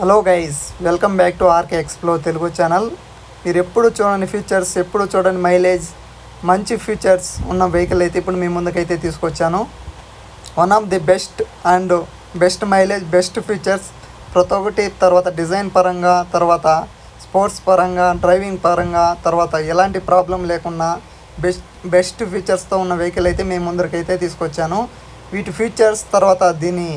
Hello guys welcome back to RK explore Telugu channel. మీరు ఎప్పుడు చూడని ఫీచర్స్ ఎప్పుడు చూడని మైలేజ్ మంచి ఫీచర్స్ ఉన్న వెహికల్ అయితే ఇప్పుడు మీ ముందుకైతే తీసుకొచ్చాను. One of the best and best mileage best features ప్రతి ఒక్కటి తర్వాత డిజైన్ పరంగా తర్వాత స్పోర్ట్స్ పరంగా డ్రైవింగ్ పరంగా తర్వాత ఎలాంటి ప్రాబ్లం లేకుండా బెస్ట్ బెస్ట్ ఫీచర్స్తో ఉన్న వెహికల్ అయితే మేము ముందరికైతే తీసుకొచ్చాను. వీటి ఫీచర్స్ తర్వాత దీని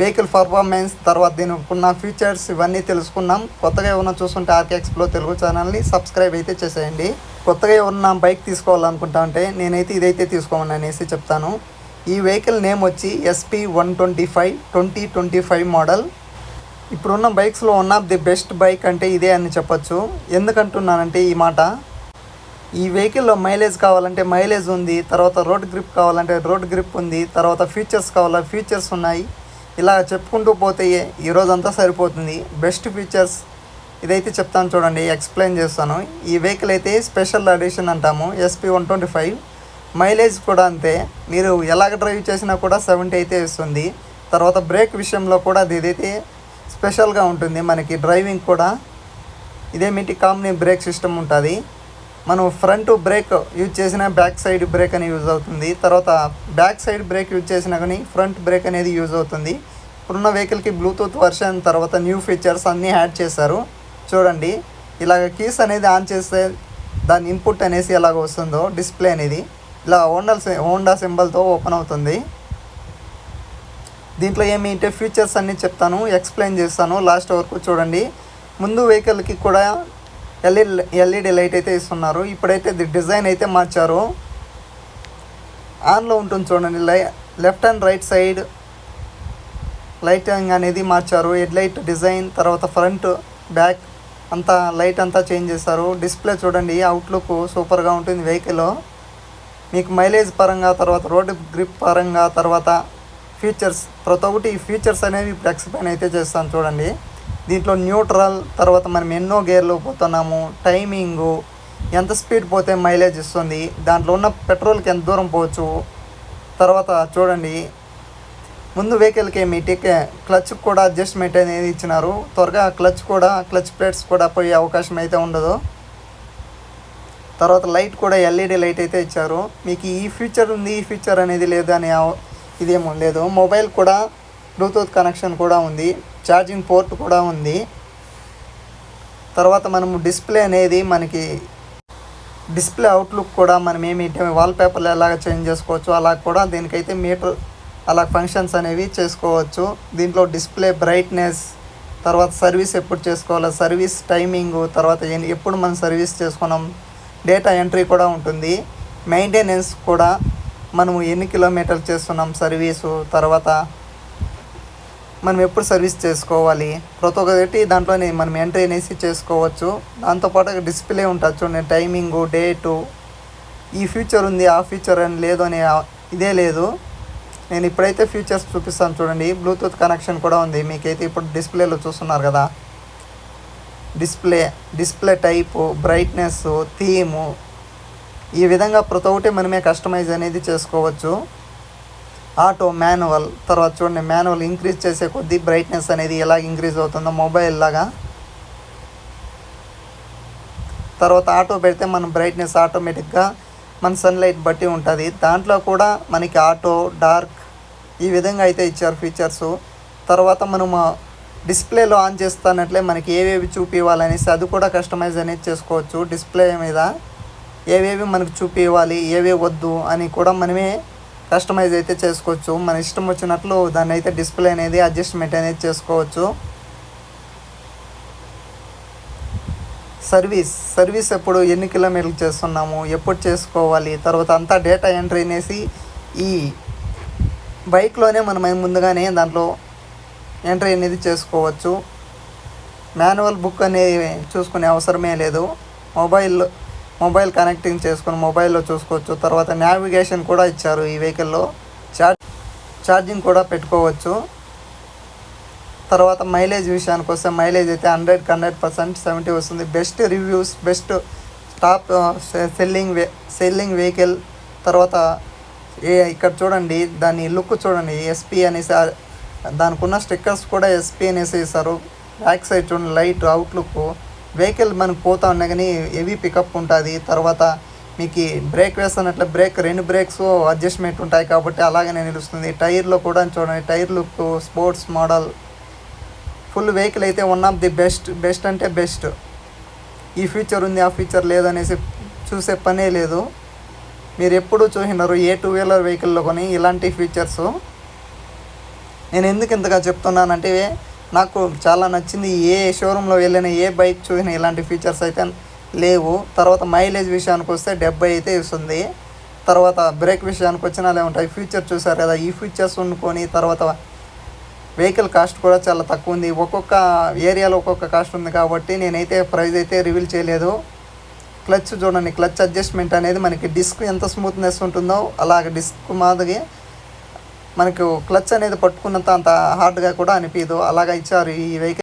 వెహికల్ పర్ఫార్మెన్స్ తర్వాత దీనికి ఉన్న ఫీచర్స్ ఇవన్నీ తెలుసుకున్నాం. కొత్తగా ఏమన్నా చూసుకుంటే ఆర్కే ఎక్స్ప్లో తెలుగు ఛానల్ని సబ్స్క్రైబ్ అయితే చేసేయండి. కొత్తగా ఏమన్నా బైక్ తీసుకోవాలనుకుంటా ఉంటే నేనైతే ఇదైతే తీసుకోమని అనేసి చెప్తాను. ఈ వెహికల్ నేమ్ వచ్చి SP one twenty five twenty twenty five model ఇప్పుడున్న బైక్స్లో one of the best bike అంటే ఇదే అని చెప్పొచ్చు. ఎందుకంటున్నానంటే ఈ మాట? ఈ వెహికల్లో మైలేజ్ కావాలంటే మైలేజ్ ఉంది తర్వాత రోడ్ గ్రిప్ కావాలంటే రోడ్ గ్రిప్ ఉంది తర్వాత ఫీచర్స్ కావాలా ఫీచర్స్ ఉన్నాయి. ఇలా చెప్పుకుంటూ పోతే ఈ రోజంతా సరిపోతుంది. బెస్ట్ ఫీచర్స్ ఇదైతే చెప్తాను చూడండి ఎక్స్ప్లెయిన్ చేస్తాను. ఈ వెహికల్ అయితే స్పెషల్ ఎడిషన్ అంటాము SP one twenty five mileage కూడా అంతే. మీరు ఎలాగ డ్రైవ్ చేసినా కూడా సెవెంటీ అయితే ఇస్తుంది తర్వాత బ్రేక్ విషయంలో కూడా అది ఇదైతే స్పెషల్గా ఉంటుంది. మనకి డ్రైవింగ్ కూడా ఇదేమిటి కామ్ని బ్రేక్ సిస్టమ్ ఉంటుంది. మనం ఫ్రంట్ బ్రేక్ యూజ్ చేసిన బ్యాక్ సైడ్ బ్రేక్ అని యూజ్ అవుతుంది. తర్వాత బ్యాక్ సైడ్ బ్రేక్ యూజ్ చేసినా కానీ ఫ్రంట్ బ్రేక్ అనేది యూజ్ అవుతుంది. ఇప్పుడున్న వెహికల్కి బ్లూటూత్ వర్షన్ తర్వాత న్యూ ఫీచర్స్ అన్నీ యాడ్ చేశారు. చూడండి ఇలాగ కీస్ అనేది ఆన్ చేస్తే దాని ఇన్పుట్ అనేసి ఎలాగ వస్తుందో డిస్ప్లే అనేది ఇలా హోండా హోండా సింబల్తో ఓపెన్ అవుతుంది. దీంట్లో ఏమి అంటే ఫీచర్స్ అన్నీ చెప్తాను ఎక్స్ప్లెయిన్ చేస్తాను. లాస్ట్ వరకు చూడండి. ముందు వెహికల్కి కూడా ఎల్ఈడి ఎల్ఈడి లైట్ అయితే ఇస్తున్నారు. ఇప్పుడైతే ది డిజైన్ అయితే మార్చారు. ఆన్లో ఉంటుంది చూడండి లై left and right side lighting అనేది మార్చారు. హెడ్ లైట్ డిజైన్ తర్వాత ఫ్రంట్ బ్యాక్ అంతా లైట్ అంతా చేంజ్ చేశారు. డిస్ప్లే చూడండి అవుట్లుక్ సూపర్గా ఉంటుంది వెహికల్. మీకు మైలేజ్ పరంగా తర్వాత రోడ్ గ్రిప్ పరంగా తర్వాత ఫీచర్స్ ప్రతి ఒక్కటి ఫీచర్స్ అనేవి ఇప్పుడు ఎక్స్ప్లెయిన్ అయితే చేస్తాను చూడండి. దీంట్లో న్యూట్రల్ తర్వాత మనం ఎన్నో గేర్లు పోతున్నాము టైమింగు ఎంత స్పీడ్ పోతే మైలేజ్ ఇస్తుంది దాంట్లో ఉన్న పెట్రోల్కి ఎంత దూరం పోవచ్చు తర్వాత చూడండి. ముందు వెహికల్కి మీ టిక్ క్లచ్ కూడా అడ్జస్ట్మెంట్ అనేది ఇచ్చినారు. త్వరగా క్లచ్ కూడా క్లచ్ ప్లేట్స్ కూడా పోయే అవకాశం అయితే ఉండదు. తర్వాత లైట్ కూడా ఎల్ఈడి లైట్ అయితే ఇచ్చారు. మీకు ఈ ఫీచర్ ఉంది ఈ ఫీచర్ అనేది లేదు అని ఇదేమో లేదు. మొబైల్ కూడా బ్లూటూత్ కనెక్షన్ కూడా ఉంది ఛార్జింగ్ పోర్ట్ కూడా ఉంది. తర్వాత మనము డిస్ప్లే అనేది మనకి డిస్ప్లే అవుట్లుక్ కూడా మనం ఏమి వాల్పేపర్లు ఎలాగ చేంజ్ చేసుకోవచ్చు అలా కూడా దీనికైతే మీటర్ అలా ఫంక్షన్స్ అనేవి చేసుకోవచ్చు. దీంట్లో డిస్ప్లే బ్రైట్నెస్ తర్వాత సర్వీస్ ఎప్పుడు చేసుకోవాలి సర్వీస్ టైమింగ్ తర్వాత ఎప్పుడు మనం సర్వీస్ చేసుకున్నాం డేటా ఎంట్రీ కూడా ఉంటుంది. మెయింటెనెన్స్ కూడా మనము ఎన్ని కిలోమీటర్లు చేస్తున్నాం సర్వీసు తర్వాత మనం ఎప్పుడు సర్వీస్ చేసుకోవాలి? ప్రతి ఒక్కటి దాంట్లోనే మనం ఎంట్రీ అనేసి చేసుకోవచ్చు. దాంతోపాటు డిస్ప్లే ఉంటుంది చూడండి టైమింగు డేటు. ఈ ఫీచర్ ఉంది ఆ ఫీచర్ అని లేదు అనే ఇదే లేదు. నేను ఇప్పుడైతే ఫీచర్స్ చూపిస్తాను చూడండి. బ్లూటూత్ కనెక్షన్ కూడా ఉంది. మీకైతే ఇప్పుడు డిస్ప్లేలో చూస్తున్నారు కదా. Display display type brightness theme. ఈ విధంగా ప్రతి ఒక్కటి మనమే కస్టమైజ్ అనేది చేసుకోవచ్చు. ఆటో మాన్యువల్ తర్వాత చూడండి మాన్యువల్ ఇంక్రీజ్ చేసే కొద్దీ బ్రైట్నెస్ అనేది ఎలా ఇంక్రీజ్ అవుతుందో మొబైల్ లాగా. తర్వాత ఆటో పెడితే మన బ్రైట్నెస్ ఆటోమేటిక్గా మన సన్లైట్ బట్టి ఉంటుంది. దాంట్లో కూడా మనకి ఆటో డార్క్ ఈ విధంగా అయితే ఇచ్చారు ఫీచర్స్ తర్వాత మనము డిస్ప్లేలో ఆన్ చేస్తున్నట్లే మనకి ఏవేవి చూపివ్వాలనేసి అది కూడా కస్టమైజ్ అనేది చేసుకోవచ్చు. డిస్ప్లే మీద ఏవేవి మనకు చూపివ్వాలి ఏవేవి వద్దు అని కూడా మనమే కస్టమైజ్ అయితే చేసుకోవచ్చు. మన ఇష్టం వచ్చినట్లు దాన్ని అయితే డిస్ప్లే అనేది అడ్జస్ట్మెంట్ అనేది చేసుకోవచ్చు. సర్వీస్ సర్వీస్ ఎప్పుడు ఎన్ని కిలోమీటర్లు చేస్తున్నాము ఎప్పుడు చేసుకోవాలి తర్వాత అంతా డేటా ఎంట్రీ అనేసి ఈ బైక్లోనే మనం ముందుగానే దాంట్లో ఎంట్రీ అనేది చేసుకోవచ్చు. మాన్యువల్ బుక్ అనేది చూసుకునే అవసరమే లేదు. మొబైల్లో మొబైల్ కనెక్టింగ్ చేసుకుని మొబైల్లో చూసుకోవచ్చు. తర్వాత నావిగేషన్ కూడా ఇచ్చారు ఈ వెహికల్లో. చార్జ్ ఛార్జింగ్ కూడా పెట్టుకోవచ్చు. తర్వాత మైలేజ్ విషయానికి వస్తే మైలేజ్ అయితే హండ్రెడ్కి హండ్రెడ్ పర్సెంట్ సెవెంటీ వస్తుంది. Best reviews best top selling way selling vehicle. తర్వాత ఏ ఇక్కడ చూడండి దాని లుక్ చూడండి. ఎస్పీ అనేసి దానికి ఉన్న స్టిక్కర్స్ కూడా ఎస్పీ అనేసి ఇస్తారు. బ్యాక్ సైడ్ చూడండి లైట్ అవుట్లుక్. వెహికల్ మనకు పోతా ఉన్నా కానీ హెవీ పికప్ ఉంటుంది. తర్వాత మీకు బ్రేక్ వేస్తున్నట్లు బ్రేక్ రెండు బ్రేక్స్ అడ్జస్ట్మెంట్ ఉంటాయి కాబట్టి అలాగనే నిలుస్తుంది. టైర్లో కూడా చూడండి tyre look sports model. Full vehicle అయితే one of the best best అంటే బెస్ట్. ఈ ఫీచర్ ఉంది ఆ ఫీచర్ లేదనేసి చూసే పనే లేదు. మీరు ఎప్పుడు చూసినారు ఏ టూ వీలర్ వెహికల్లో కొని ఇలాంటి ఫీచర్స్ నేను ఎందుకు ఇంతగా చెప్తున్నానంటే నాకు చాలా నచ్చింది. ఏ షోరూంలో వెళ్ళిన ఏ బైక్ చూసిన ఇలాంటి ఫీచర్స్ అయితే లేవు. తర్వాత మైలేజ్ విషయానికి వస్తే డెబ్బై అయితే ఇస్తుంది తర్వాత బ్రేక్ విషయానికి వచ్చినా అలా ఉంటాయి ఫీచర్ చూసారు కదా ఈ ఫీచర్స్ వండుకొని తర్వాత వెహికల్ కాస్ట్ కూడా చాలా తక్కువ ఉంది. ఒక్కొక్క ఏరియాలో ఒక్కొక్క కాస్ట్ ఉంది కాబట్టి నేనైతే ప్రైస్ అయితే రివీల్ చేయలేదు. క్లచ్ చూడండి క్లచ్ అడ్జస్ట్మెంట్ అనేది మనకి డిస్క్ ఎంత స్మూత్నెస్ ఉంటుందో అలాగ డిస్క్ మాదిరి మనకు క్లచ్ అనేది పట్టుకున్నంత అంత హార్డ్గా కూడా అనిపించదు అలాగా ఇచ్చారు ఈ వెహికల్